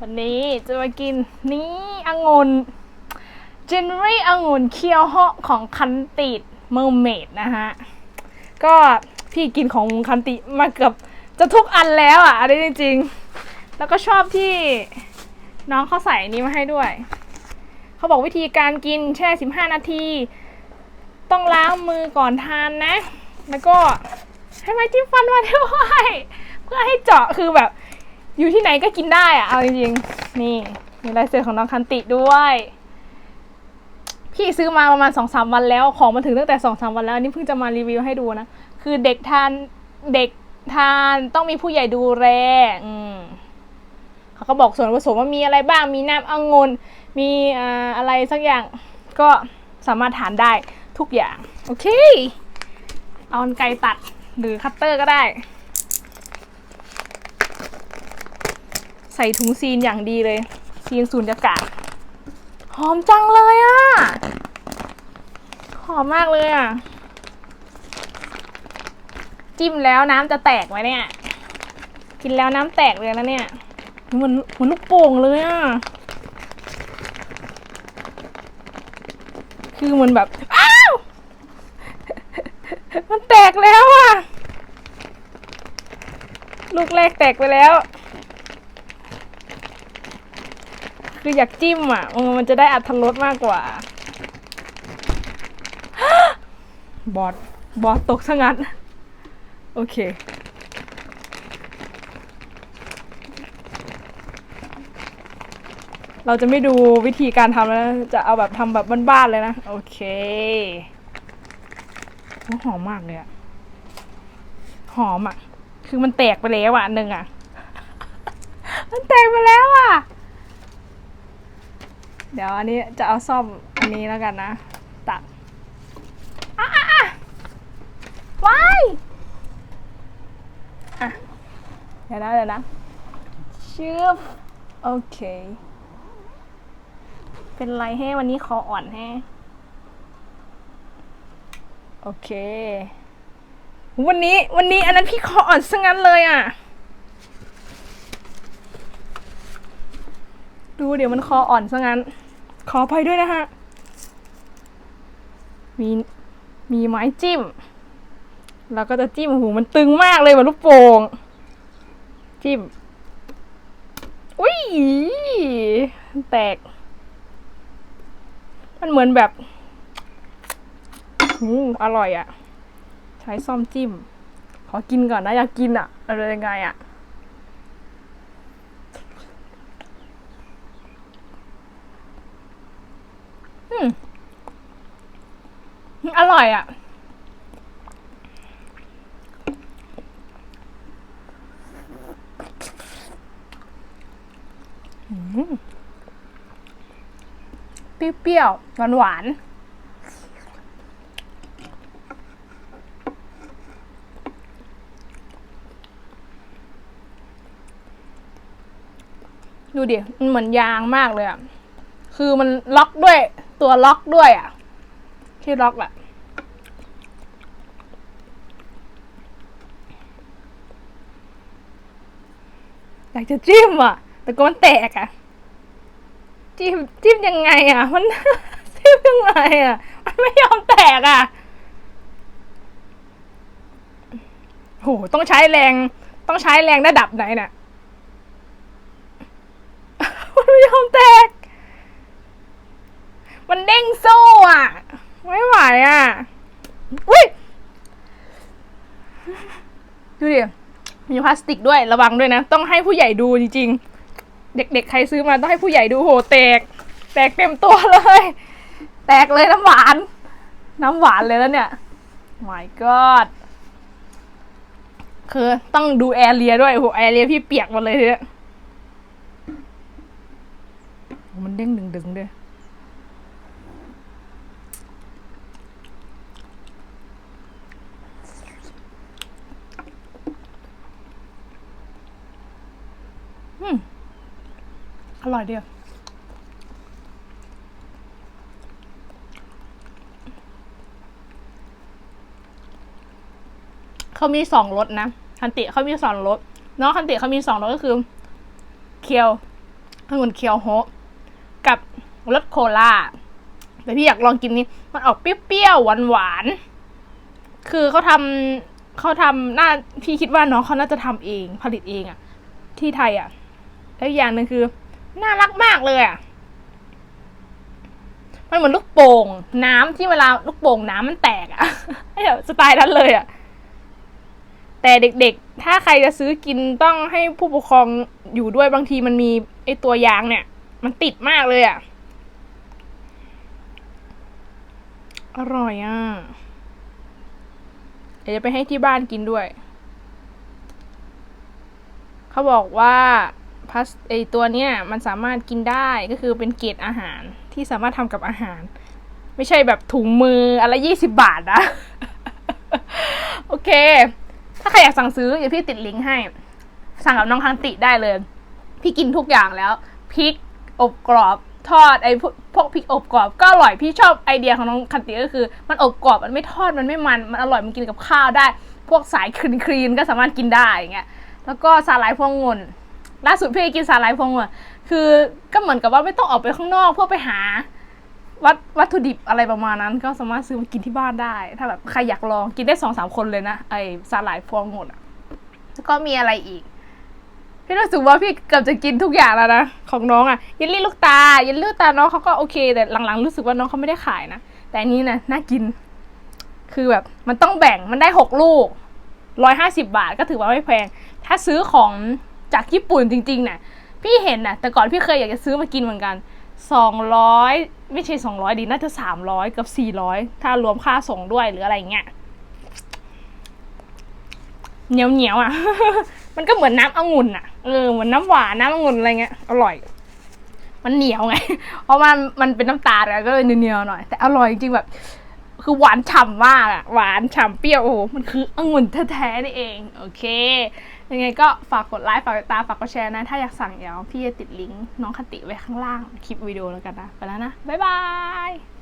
วันนี้จะมากินนี่องุ่นเจนรี่องุ่นเคียวเหาะของคันติดเมอร์เมดนะฮะ ก็พี่กินของคันติมาเกือบจะทุกอันแล้วอะอันนี้จริงๆ แล้วก็ชอบที่น้องเขาใส่นนี้มาให้ด้วย เขาบอกวิธีการกินแช่ 15 นาที ต้องล้างมือก่อนทานนะ แล้วก็ให้ไม้จิ้มฟันมาด้วย เพื่อให้เจาะคือแบบ อยู่ที่ไหนก็กินได้อะเอาจริงๆ นี่ มีลายเซ็นของน้องคันติด้วย พี่ซื้อมาประมาณสองสามวันแล้ว ของมาถึงตั้งแต่สองสามวันแล้วอันนี้เพิ่งจะมารีวิวให้ดูนะ คือเด็กทานเด็กทานต้องมีผู้ใหญ่ดูแลอืมเขาก็บอกส่วนผสมว่ามีอะไรบ้าง มีน้ำองุ่นมีอ่าอะไรสักอย่างก็สามารถทานได้ทุกอย่าง โอเค เอากรรไกตัดหรือคัตเตอร์ก็ได้ ส่ถุงซีนอย่างดีเลย ซีนสูญญากาศ หอมจังเลยอะ่ะ หอมมากเลยอะ่ะ จิ้มแล้วน้ำจะแตกไหมเนี่ย กินแล้วน้ำแตกเลยนะเนี่ยเหมือนเหมือนลูกโป่งเลยอะ่ะ คือเหมันแบบ อ้าว มันแตกแล้วอะ ลูกแรกแตกไปแล้ว คืออยากจิ้มอะมันจะได้อัตรสมากกว่า บอสบอสตกซะงั้น โอเค เราจะไม่ดูวิธีการทำแล้วจะเอาแบบทำแบบบ้านๆเลยนะ โอเคหอมมากเลยอะหอมอะคือมันแตกไปแล้วอะอันหนึ่งอะมันแตกไปแล้วอะ เดี๋ยวอันนี้จะเอาซ่อมอันนี้แล้วกันนะ ตัดอะอะอะว้ายอะเดี๋ยวนะเดี๋ยวนะชืบโอเค เป็นไรให้วันนี้คออ่อนแฮโอเค วันนี้วันนี้อันนั้นพี่คออ่อนซะงั้นเลยอะ ดูเดี๋ยวมันคออ่อนซะงั้น ขออภัยด้วยนะฮะ มี มีไม้จิ้ม แล้วก็จะจิ้มหูมันตึงมากเลยเหมือนลูกโป่ง จิ้ม อุ้ย แตก มันเหมือนแบบอืมอร่อยอะ่ะ ใช้ซ่อมจิ้ม ขอกินก่อนนะ อยากกินอะ่ะอะไรยังไงอะ่ะ อืมอร่อยอะอืมเปรี้ยวๆหวานดูดิ มันเหมือนยางมากเลยอะ คือมันล็อกด้วย ตัวล็อกด้วยอะ ที่ล็อกแหละอยากจะจิ้มอะ แต่ก็มันแตกอะ จิ้มจิ้มยังไงอะ มันจิ้มยังไงอะ มันไม่ยอมแตกอะโหต้องใช้แรง ต้องใช้แรงระดับไหนเนี่ย มันไม่ยอมแตก มัน เด้งโซ่อะ ไม่ไหวอะ อุ้ย ดูดิ มีพลาสติกด้วยระวังด้วยนะ ต้องให้ผู้ใหญ่ดูจริงๆ เด็กๆ ใครซื้อมาต้องให้ผู้ใหญ่ดูโหแตก แตกเต็มตัวเลย แตกเลยน้ำหวาน น้ำหวานเลยแล้วเนี่ย my god คือต้องดูแอร์เรียด้วยโหแอร์เรียพี่เปียกหมดเลยเนี่ยมันเด้งดึงๆด้วย อร่อยเดียวเขามีสองรสนะ คันติเขามีสองรสน้องคันติเขามีสองรสก็คือ เคียวองุ่นเคียวโฮกับรสโคลาแต่พี่อยากลองกินนี้ มันออกเปรี้ยวๆหวานๆ คือเขาทำเขาทำน่าพี่คิดว่าน้องเขาน่าจะทำเองผลิตเองอะที่ไทยอะ แล้วอย่างหนึ่งคือน่ารักมากเลยอะมันเหมือนลูกโป่ง น้ำที่เวลาลูกโป่งน้ำมันแตกอะให้แบบสไตล์นั้นเลยอะแต่เด็กๆ ถ้าใครจะซื้อกินต้องให้ผู้ปกครองอยู่ด้วยบางทีมันมีไอตัวยางเนี่ย มันติดมากเลยอะอร่อยอะ เดี๋ยวจะไปให้ที่บ้านกินด้วย เขาบอกว่า พลาสไอตัวเนี้ยมันสามารถกินได้ก็คือเป็นเกรดอาหารที่สามารถทำกับอาหาร ไม่ใช่แบบถุงมืออะไรยี่สิบบาทนะโอเค ถ้าใครอยากสั่งซื้อเดี๋ยวพี่ติดลิงก์ให้ สั่งกับน้องคันติได้เลย พี่กินทุกอย่างแล้วพริกอบกรอบทอดไอ้พวกพริกอบกรอบก็อร่อยพี่ชอบไอเดียของน้องคันติก็คือ มันอบกรอบมันไม่ทอดมันไม่มัน มันอร่อยมันกินกับข้าวได้ พวกสายคลีนคลีนก็สามารถกินได้อย่างเงี้ยแล้วก็สาหร่ายพวงงน ล่าสุดพี่กินสาหร่ายพวงองุ่นคือก็เหมือนกับว่าไม่ต้องออกไปข้างนอกเพื่อไปหา วัตวัตถุดิบอะไรประมาณนั้น ก็สามารถซื้อมากินที่บ้านได้ ถ้าแบบใครอยากลองกินได้สองสามคนเลยนะไอสาหร่ายพวงองุ่นอะแล้วก็มีอะไรอีกพี่รู้สึกว่าพี่เกือบจะกินทุกอย่างแล้วนะของน้องอะเยลลี่ลูกตาเยลลี่ลูกตาน้องเขาก็โอเค แต่หลังๆ รู้สึกว่าน้องเขาไม่ได้ขายนะแต่อันนี้นะน่ากิน คือแบบมันต้องแบ่งมันได้หกลูกร้อยห้าสิบาทก็ถือว่าไม่แพง ถ้าซื้อของ จากญี่ปุ่นจริงๆเนี่ยพี่เห็นนะแต่ก่อนพี่เคยอยากจะซื้อมากินเหมือนกันสองร้อยไม่ใช่สองร้อยดีน่าจะสามร้อยกับสี่ร้อยถ้ารวมค่าส่งด้วยหรืออะไรเงี้ยเหนียวเหนียวๆอะ มันก็เหมือนน้ำองุ่นอะ เออ เหมือนน้ำหวานน้ำองุ่นอะไรเงี้ย อร่อย มันเหนียวไง เพราะมันมันเป็นน้ำตาลก็เลยเหนียวๆหน่อย แต่อร่อยจริงๆแบบ คือหวานฉ่ำมากอะ หวานฉ่ำเปรี้ยว โอ้โห มันคือองุ่นแท้ๆนี่เอง โอเค ยังไงก็ฝากกดไลค์ฝากติดตามฝากกดแชร์นะ ถ้าอยากสั่งเดี๋ยวพี่จะติดลิงก์น้องคติไว้ข้างล่างคลิปวิดีโอแล้วกันนะ ไปแล้วนะ บ๊ายบาย